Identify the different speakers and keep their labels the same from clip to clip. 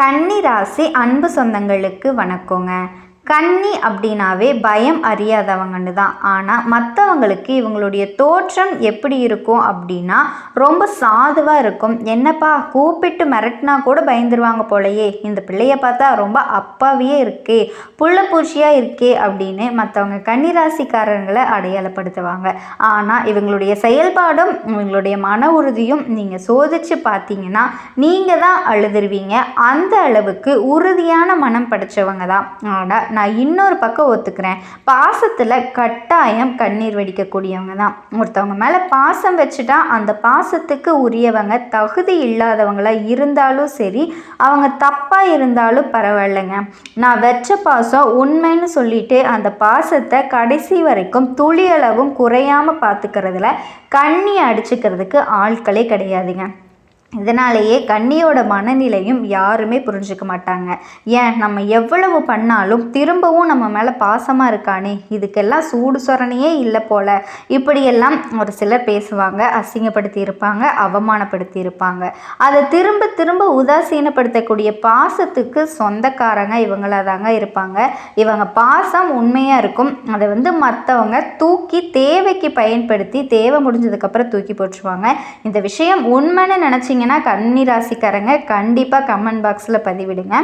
Speaker 1: கன்னி ராசி அன்பு சொந்தங்களுக்கு வணக்கங்க. கன்னி அப்படின்னாவே பயம் அறியாதவங்கன்னு தான். ஆனால் மற்றவங்களுக்கு இவங்களுடைய தோற்றம் எப்படி இருக்கும் அப்படின்னா ரொம்ப சாதுவாக இருக்கும். என்னப்பா கூப்பிட்டு மிரட்டினா கூட பயந்துருவாங்க போலயே. இந்த பிள்ளைய பார்த்தா ரொம்ப அப்பாவே இருக்கே புள்ள பூச்சியாக இருக்கே அப்படின்னு மற்றவங்க கன்னிராசிக்காரர்களை அடையாளப்படுத்துவாங்க. ஆனால் இவங்களுடைய செயல்பாடும் இவங்களுடைய மன உறுதியும் நீங்கள் சோதிச்சு பார்த்தீங்கன்னா நீங்கள் தான் அழுதுருவீங்க. அந்த அளவுக்கு உறுதியான மனம் படைச்சவங்க தான். ஆனால் நான் இன்னொரு பக்கம் ஒத்துக்கிறேன். பாசத்தில் கட்டாயம் கண்ணீர் வெடிக்கக்கூடியவங்க தான். ஒருத்தவங்க மேலே பாசம் வச்சுட்டா அந்த பாசத்துக்கு உரியவங்க தகுதி இல்லாதவங்களா இருந்தாலும் சரி அவங்க தப்பாக இருந்தாலும் பரவாயில்லைங்க. நான் வச்ச பாசம் உண்மைன்னு சொல்லிட்டு அந்த பாசத்தை கடைசி வரைக்கும் துளியளவும் குறையாமல் பார்த்துக்கிறதுல கண்ணி அடிச்சுக்கிறதுக்கு ஆட்களே கிடையாதுங்க. இதனாலேயே கன்னியோட மனநிலையும் யாருமே புரிஞ்சுக்க மாட்டாங்க. ஏன்? நம்ம எவ்வளவு பண்ணாலும் திரும்பவும் நம்ம மேலே பாசமாக இருக்கானே? இதுக்கெல்லாம் சூடு சொரணையே இல்லை போல. இப்படியெல்லாம் ஒரு சிலர் பேசுவாங்க அசிங்கப்படுத்தி இருப்பாங்க அவமானப்படுத்தி இருப்பாங்க அதை திரும்ப திரும்ப உதாசீனப்படுத்தக்கூடிய பாசத்துக்கு சொந்தக்காரங்க இவங்களாக தாங்க இருப்பாங்க. இவங்க பாசம் உண்மையாக இருக்கும். அதை வந்து மற்றவங்க தூக்கி தேவைக்கு பயன்படுத்தி தேவை முடிஞ்சதுக்கப்புறம் தூக்கி போட்டுருவாங்க. இந்த விஷயம் உண்மைன்னு நினச்சிங்க இருந்தீங்கன்னா கன்னி ராசிக்காரங்க கண்டிப்பாக கமெண்ட் பாக்ஸில் பதிவிடுங்க.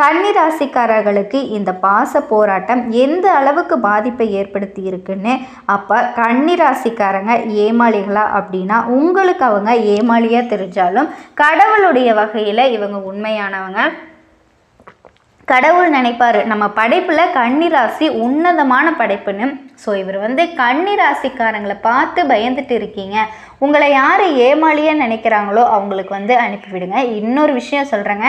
Speaker 1: கன்னி ராசிக்காரர்களுக்கு இந்த பாச போராட்டம் எந்த அளவுக்கு பாதிப்பை ஏற்படுத்தி இருக்குன்னு அப்போ கன்னி ராசிக்காரங்க ஏமாளிகளா அப்படின்னா உங்களுக்கு அவங்க ஏமாளியாக தெரிஞ்சாலும் கடவுளுடைய வகையில் இவங்க உண்மையானவங்க. கடவுள் நினைப்பார். நம்ம படைப்பில் கன்னிராசி உன்னதமான படைப்புன்னு. ஸோ இவர் வந்து கன்னிராசிக்காரங்களை பார்த்து பயந்துட்டு இருக்கீங்க. உங்களை யார் ஏமாளியாக நினைக்கிறாங்களோ அவங்களுக்கு வந்து அனுப்பிவிடுங்க இன்னொரு விஷயம் சொல்கிறேங்க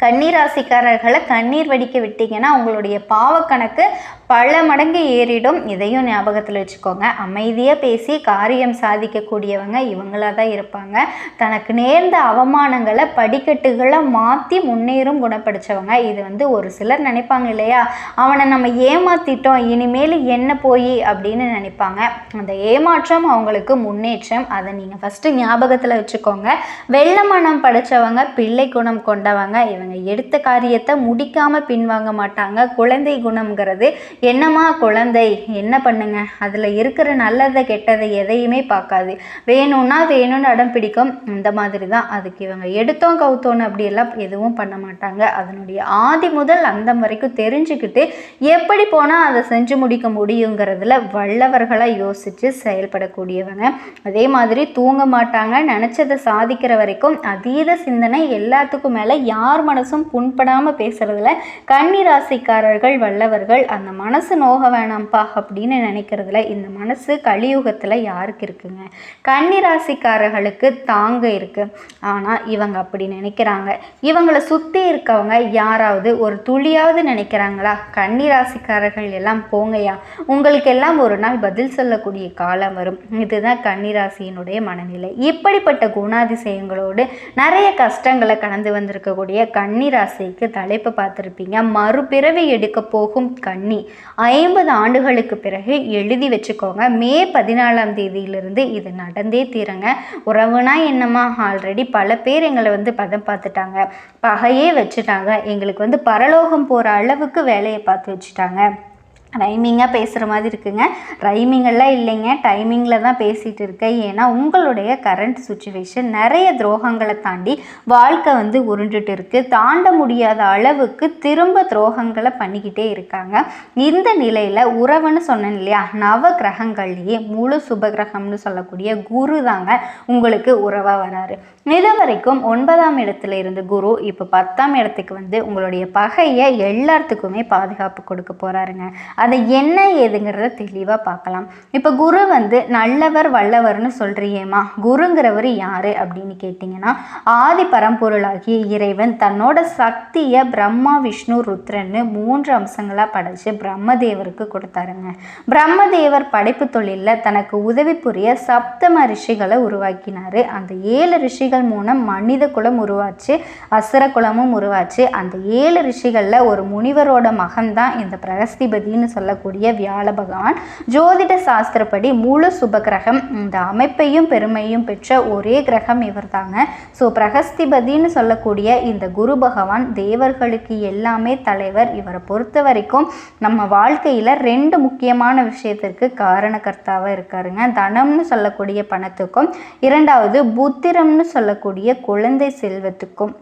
Speaker 1: கண்ணீராசிக்காரர்களை கண்ணீர் வடிக்க விட்டீங்கன்னா உங்களுடைய பாவக்கணக்கு பல மடங்கு ஏறிடும். இதையும் ஞாபகத்தில் வச்சுக்கோங்க. அமைதியாக பேசி காரியம் சாதிக்கக்கூடியவங்க இவங்களாக தான் இருப்பாங்க. தனக்கு நேர்ந்த அவமானங்களை படிக்கட்டுகளை மாற்றி முன்னேறும் குணப்படுத்தவங்க இது வந்து ஒரு சிலர் நினைப்பாங்க இல்லையா? அவனை நம்ம ஏமாற்றிட்டோம் இனிமேல் என்ன போய் அப்படின்னு நினைப்பாங்க. அந்த ஏமாற்றம் அவங்களுக்கு முன்னேற்றம். அதை நீங்கள் ஃபஸ்ட்டு ஞாபகத்தில் வச்சுக்கோங்க. வெள்ள மனம் படித்தவங்க பிள்ளை குணம் கொண்டவங்க. இவங்க எடுத்த காரியத்தை முடிக்காமல் பின்வாங்க மாட்டாங்க. குழந்தை குணம்ங்கிறது என்னம்மா குழந்தை? என்ன பண்ணுங்க? அதில் இருக்கிற நல்லதை கெட்டதை எதையுமே பார்க்காது. வேணும்னா வேணும்னு அடம் பிடிக்கும். இந்த மாதிரி தான். அதுக்கு இவங்க எடுத்தோம் கவுத்தோன்னு அப்படியெல்லாம் எதுவும் பண்ண மாட்டாங்க. அதனுடைய ஆதி முதல் அந்த வரைக்கும் தெரிஞ்சுக்கிட்டு எப்படி போனால் அதை செஞ்சு முடிக்க முடியுங்கிறதுல வல்லவர்களாக யோசித்து செயல்படக்கூடியவங்க. அதே மாதிரி தூங்க மாட்டாங்க. நினச்சதை சாதிக்கிற வரைக்கும் அதீத சிந்தனை எல்லாத்துக்கும் மேலே யார் மனசும் புண்படாமல் பேசுகிறதுல கன்னிராசிக்காரர்கள் வல்லவர்கள் அந்த மனசு நோக வேணாம்ப்பா அப்படின்னு நினைக்கிறதுல இந்த மனசு கலியுகத்தில் யாருக்கு இருக்குங்க? கன்னிராசிக்காரர்களுக்கு தாங்க இருக்கு. ஆனால் இவங்க அப்படி நினைக்கிறாங்க. இவங்களை சுற்றி இருக்கவங்க யாராவது ஒரு துளியாவது நினைக்கிறாங்களா? கன்னிராசிக்காரர்கள் எல்லாம் போங்கயா உங்களுக்கெல்லாம் ஒரு நாள் பதில் சொல்லக்கூடிய காலம் வரும். இதுதான் கன்னிராசியினுடைய மனநிலை. இப்படிப்பட்ட குணாதிசயங்களோடு நிறைய கஷ்டங்களை கடந்து வந்திருக்கக்கூடிய கன்னிராசிக்கு தலைப்பு பார்த்துருப்பீங்க. மறுபிறவி எடுக்க போகும் கன்னி. ஐம்பது ஆண்டுகளுக்கு பிறகு எழுதி வச்சுக்கோங்க. மே பதினாலாம் தேதியிலிருந்து இது நடந்தே தீருங்க. உறவுனா என்னம்மா? ஆல்ரெடி பல பேர் எங்களை வந்து பதம் பார்த்துட்டாங்க. பகையே வச்சுட்டாங்க. எங்களுக்கு வந்து பரலோகம் போகிற அளவுக்கு வேலையை பார்த்து வச்சுட்டாங்க. ரைமிங்காக பேசுகிற மாதிரி இருக்குங்க. ரைமிங்கெல்லாம் இல்லைங்க. டைமிங்கில் தான் பேசிகிட்டு இருக்கேன். ஏன்னா உங்களுடைய கரண்ட் சுச்சுவேஷன் நிறைய துரோகங்களை தாண்டி வாழ்க்கை வந்து உருண்டுட்டு இருக்குது தாண்ட முடியாத அளவுக்கு திரும்ப துரோகங்களை பண்ணிக்கிட்டே இருக்காங்க. இந்த நிலையில் உறவுன்னு சொன்னேன் இல்லையா? நவ கிரகங்கள்லேயே முழு சுபகிரகம்னு சொல்லக்கூடிய குரு தாங்க உங்களுக்கு உறவாக வராரு. இது வரைக்கும் ஒன்பதாம் இடத்துல இருந்த குரு இப்போ பத்தாம் இடத்துக்கு வந்து உங்களுடைய பகையை எல்லாத்துக்குமே பாதுகாப்பு கொடுக்க போகிறாருங்க அதை என்ன ஏதுங்கிறத தெளிவாக பார்க்கலாம். இப்போ குரு வந்து நல்லவர் வல்லவர்னு சொல்கிறியேம்மா குருங்கிறவர் யார் அப்படின்னு கேட்டிங்கன்னா ஆதி பரம்பொருளாகிய இறைவன் தன்னோட சக்தியை பிரம்மா விஷ்ணு ருத்ரன்னு மூன்று அம்சங்களாக படைச்சு பிரம்மதேவருக்கு கொடுத்தாருங்க. பிரம்மதேவர் படைப்பு தொழிலில் தனக்கு உதவி புரிய சப்தம ரிஷிகளை உருவாக்கினார். அந்த ஏழு ரிஷிகள் மூலம் மனித குலம் உருவாச்சு அசுர குலமும் உருவாச்சு. அந்த ஏழு ரிஷிகளில் ஒரு முனிவரோட மகன் தான் இந்த பிரகஸ்திபதினு சொல்லக்கூடிய வியாழ பகவான். ஜோதிட சாஸ்திரப்படி முழு சுபகிரகம் இந்த அமைப்பையும் பெருமையும் பெற்ற ஒரே கிரகம் இவர் தாங்க ஸோ பிரகஸ்திபதினு சொல்லக்கூடிய இந்த குரு பகவான் தேவர்களுக்கு எல்லாமே தலைவர். இவரை பொறுத்த வரைக்கும் நம்ம வாழ்க்கையில் ரெண்டு முக்கியமான விஷயத்திற்கு காரணகர்த்தாவாக இருக்காருங்க. தனம்னு சொல்லக்கூடிய பணத்துக்கும் இரண்டாவது புத்திரம்னு சொல்லக்கூடிய குழந்தை செல்வத்துக்கும்.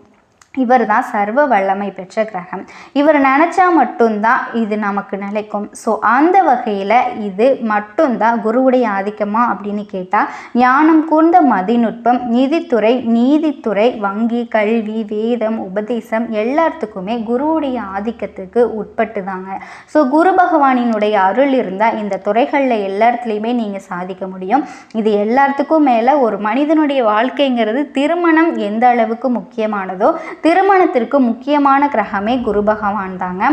Speaker 1: இவர் தான் சர்வ வல்லமை பெற்ற கிரகம். இவர் நினச்சா மட்டும்தான் இது நமக்கு நிலைக்கும். ஸோ அந்த வகையில் இது மட்டும்தான் குருவுடைய ஆதிக்கமா அப்படின்னு கேட்டால் ஞானம் கூர்ந்த மதிநுட்பம் நிதித்துறை நீதித்துறை வங்கி கல்வி வேதம் உபதேசம் எல்லாத்துக்குமே குருவுடைய ஆதிக்கத்துக்கு உட்பட்டு தாங்க ஸோ குரு பகவானினுடைய அருள் இருந்தால் இந்த துறைகளில் எல்லாத்துலேயுமே நீங்கள் சாதிக்க முடியும். இது எல்லாத்துக்கும் மேலே ஒரு மனிதனுடைய வாழ்க்கைங்கிறது திருமணம் எந்த அளவுக்கு முக்கியமானதோ திருமணத்திற்கு முக்கியமான கிரகமே குரு பகவான் தாங்க.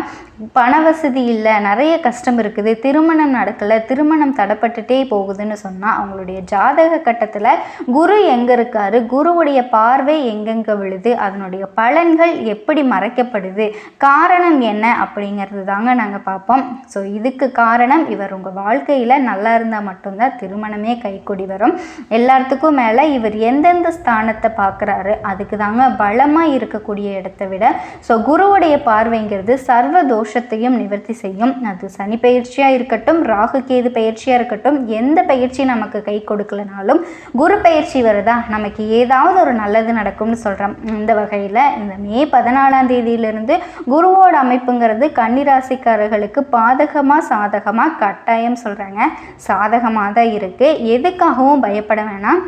Speaker 1: பண வசதி இல்லை நிறைய கஷ்டம் இருக்குது. திருமணம் நடக்கலை திருமணம் தடப்பட்டுட்டே போகுதுன்னு சொன்னால் அவங்களுடைய ஜாதக கட்டத்தில் குரு எங்கே இருக்காரு குருவுடைய பார்வை எங்கெங்கே விழுது அதனுடைய பலன்கள் எப்படி மறைக்கப்படுது காரணம் என்ன அப்படிங்கிறது தாங்க நாங்கள் பார்ப்போம். ஸோ இதுக்கு காரணம் இவர் உங்கள் வாழ்க்கையில் நல்லா இருந்தால் மட்டும்தான் திருமணமே கைக்கூடி வரும். எல்லாத்துக்கும் மேலே இவர் எந்தெந்த ஸ்தானத்தை பார்க்குறாரு அதுக்கு தாங்க பலமாக இருக்கக்கூடிய இடத்தை விட. ஸோ குருவுடைய பார்வைங்கிறது சர்வ தோஷத்தையும் நிவர்த்தி செய்யும். அது சனி பயிற்சியாக இருக்கட்டும் ராகு கேது பயிற்சியாக இருக்கட்டும் எந்த பயிற்சி நமக்கு கை கொடுக்கலனாலும் குரு பயிற்சி வருதா நமக்கு ஏதாவது ஒரு நல்லது நடக்கும்னு சொல்கிறோம் இந்த வகையில் இந்த மே பதினாலாம் தேதியிலிருந்து குருவோட அமைப்புங்கிறது கன்னிராசிக்காரர்களுக்கு பாதகமாக சாதகமாக கட்டாயம் சொல்கிறாங்க சாதகமாக தான் இருக்குது எதுக்காகவும் பயப்பட வேணாம்.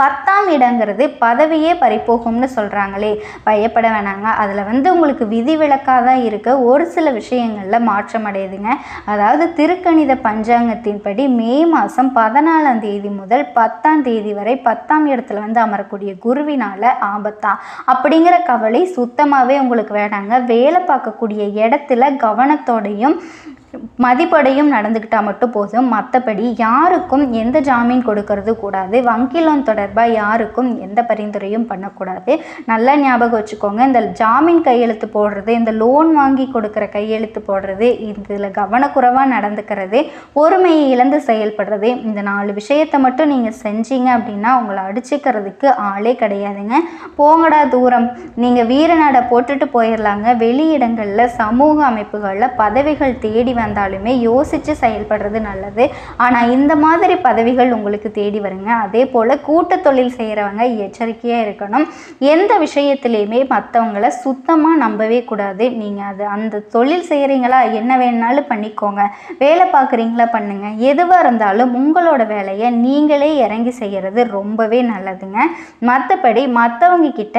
Speaker 1: பத்தாம் இடங்கிறது பதவியே பறிப்போகும்னு சொல்கிறாங்களே பயப்பட வேணாங்க. அதில் வந்து உங்களுக்கு விதிவிலக்காக தான் இருக்க. ஒரு சில விஷயங்களில் மாற்றம் அடையுதுங்க. அதாவது திருக்கணித பஞ்சாங்கத்தின்படி மே மாதம் பதினாலாம் தேதி முதல் பத்தாம் தேதி வரை பத்தாம் இடத்துல வந்து அமரக்கூடிய குருவினால் ஆபத்தா? அப்படிங்கிற கவலை சுத்தமாகவே உங்களுக்கு வேணாங்க. வேலை பார்க்கக்கூடிய இடத்துல கவனத்தோடையும் மதிப்படையும் நடந்துக்கிட்டால் மட்டும் போதும். மற்றபடி யாருக்கும் எந்த ஜாமீன் கொடுக்கறது கூடாது. வங்கி லோன் தொடர்பாக யாருக்கும் எந்த பரிந்துரையும் பண்ணக்கூடாது. நல்லா ஞாபகம் வச்சுக்கோங்க. இந்த ஜாமீன் கையெழுத்து போடுறது இந்த லோன் வாங்கி கொடுக்குற கையெழுத்து போடுறது இதில் கவனக்குறைவாக நடந்துக்கிறது பொறுமையை இழந்து செயல்படுறது இந்த நாலு விஷயத்தை மட்டும் நீங்கள் செஞ்சீங்க அப்படின்னா உங்களை அடிச்சுக்கிறதுக்கு ஆளே கிடையாதுங்க. போங்கடா தூரம். நீங்கள் வீரநாடை போட்டுட்டு போயிடலாங்க வெளியிடங்களில் சமூக அமைப்புகளில் பதவிகள் தேடி வந்தாலும் யோசித்து செயல்படுறது நல்லது. ஆனால் இந்த மாதிரி பதவிகள் உங்களுக்கு தேடி வருங்க. அதே போல் கூட்டு தொழில் செய்கிறவங்க எச்சரிக்கையாக இருக்கணும். எந்த விஷயத்துலையுமே மற்றவங்கள சுத்தமாக நம்பவே கூடாது. நீங்கள் அது அந்த தொழில் செய்கிறீங்களா என்ன வேணாலும் பண்ணிக்கோங்க. வேலை பார்க்குறீங்களா பண்ணுங்க. எதுவாக இருந்தாலும் உங்களோட வேலையை நீங்களே இறங்கி செய்கிறது ரொம்பவே நல்லதுங்க. மற்றபடி மற்றவங்க கிட்ட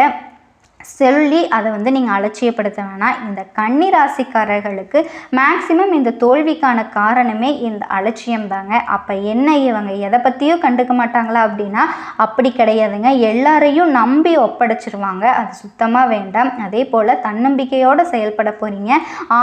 Speaker 1: சொல்லி அதை வந்து நீங்கள் அலட்சியப்படுத்த வேணாம். இந்த கன்னி ராசிக்காரர்களுக்கு மேக்சிமம் இந்த தோல்விக்கான காரணமே இந்த அலட்சியம் தாங்க. அப்போ என்ன இவங்க எதை பற்றியும் கண்டுக்க மாட்டாங்களா அப்படின்னா அப்படி கிடையாதுங்க. எல்லாரையும் நம்பி ஒப்படைச்சிருவாங்க. அது சுத்தமாக வேண்டாம். அதே போல் தன்னம்பிக்கையோடு செயல்பட போகிறீங்க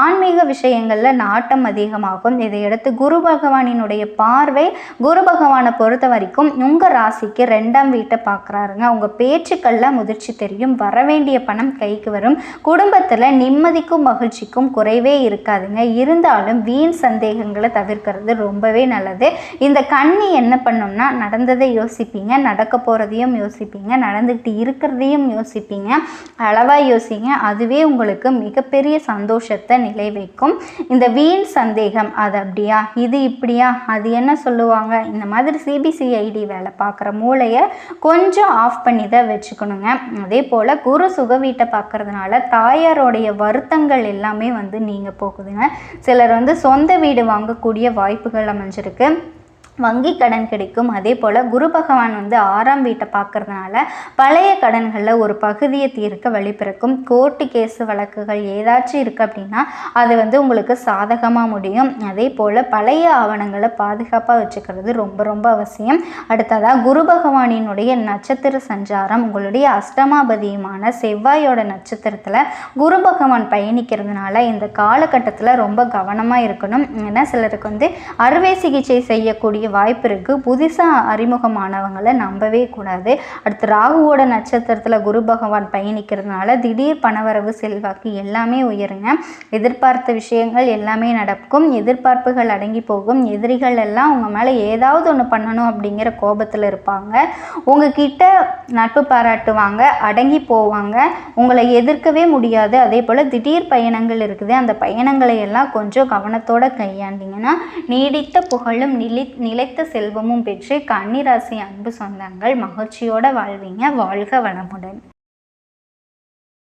Speaker 1: ஆன்மீக விஷயங்களில் நாட்டம் அதிகமாகும். இதையடுத்து குரு பகவானினுடைய பார்வை குரு பகவானை பொறுத்த வரைக்கும் உங்கள் ராசிக்கு ரெண்டாம் வீட்டை பார்க்குறாருங்க. உங்கள் பேச்சுக்களில் முதிர்ச்சி தெரியும். வர வேண்டிய வேண்டிய பணம் கைக்கு வரும். குடும்பத்தில் நிம்மதிக்கும் மகிழ்ச்சிக்கும் குறைவே இருக்காதுங்க. இருந்தாலும் வீண் சந்தேகங்களை தவிர்க்கிறது ரொம்பவே நல்லது. இந்த கண்ணி என்ன பண்ணும்னா நடந்ததை யோசிப்பீங்க நடக்க போகிறதையும் யோசிப்பீங்க நடந்துக்கிட்டு இருக்கிறதையும் யோசிப்பீங்க. அளவாக யோசிங்க. அதுவே உங்களுக்கு மிகப்பெரிய சந்தோஷத்தை நிலை வைக்கும் இந்த வீண் சந்தேகம் அது அப்படியா? இது இப்படியா? அது என்ன சொல்லுவாங்க? இந்த மாதிரி சிபிசிஐடி வேலை பார்க்குற மூளையை கொஞ்சம் ஆஃப் பண்ணி தான் வச்சுக்கணுங்க. அதே போல் குரு சுக வீட்டை பார்க்கறதுனால தாயாரோடைய வருத்தங்கள் எல்லாமே வந்து நீங்கள் போகுதுங்க. சிலர் வந்து சொந்த வீடு வாங்கக்கூடிய வாய்ப்புகள் அமைஞ்சிருக்கு. வங்கி கடன் கிடைக்கும். அதே போல் குரு பகவான் வந்து ஆறாம் வீட்டை பார்க்கறதுனால பழைய கடன்களில் ஒரு பகுதியை தீர்க்க வழிபிறக்கும் கோர்ட்டு கேஸு வழக்குகள் ஏதாச்சும் இருக்குது அப்படின்னா அது வந்து உங்களுக்கு சாதகமாக முடியும். அதே போல் பழைய ஆவணங்களை பாதுகாப்பாக வச்சுக்கிறது ரொம்ப ரொம்ப அவசியம். அடுத்ததாக குரு பகவானினுடைய நட்சத்திர சஞ்சாரம். உங்களுடைய அஷ்டமாபதியுமான செவ்வாயோட நட்சத்திரத்தில் குரு பகவான் பயணிக்கிறதுனால இந்த காலகட்டத்தில் ரொம்ப கவனமாக இருக்கணும். ஏன்னா சிலருக்கு வந்து அறுவை சிகிச்சை செய்யக்கூடிய வாய்ப்பு இருக்குது புதுசாக அறிமுகமானவங்களை நம்பவே கூடாது. அடுத்து ராகுவோட நட்சத்திரத்தில் குரு பகவான் பயணிக்கிறதுனால திடீர் பணவரவு செல்வாக்கு எல்லாமே உயருங்க. எதிர்பார்த்த விஷயங்கள் எல்லாமே நடக்கும். எதிர்பார்ப்புகள் அடங்கி போகும். எதிரிகள் எல்லாம் உங்கள் மேலே ஏதாவது ஒன்று பண்ணணும் அப்படிங்கிற கோபத்தில் இருப்பாங்க. உங்ககிட்ட நட்பு பாராட்டுவாங்க அடங்கி போவாங்க. உங்களை எதிர்க்கவே முடியாது. அதே போல் திடீர் பயணங்கள் இருக்குது. அந்த பயணங்களை எல்லாம் கொஞ்சம் கவனத்தோடு கையாண்டிங்கன்னா நீடித்த புகழும் நிலை நிலைத்த செல்வமும் பெற்று கன்னிராசி அன்பு சொந்தங்கள் மகிழ்ச்சியோடு வாழ்வீங்க. வாழ்க வளமுடன்.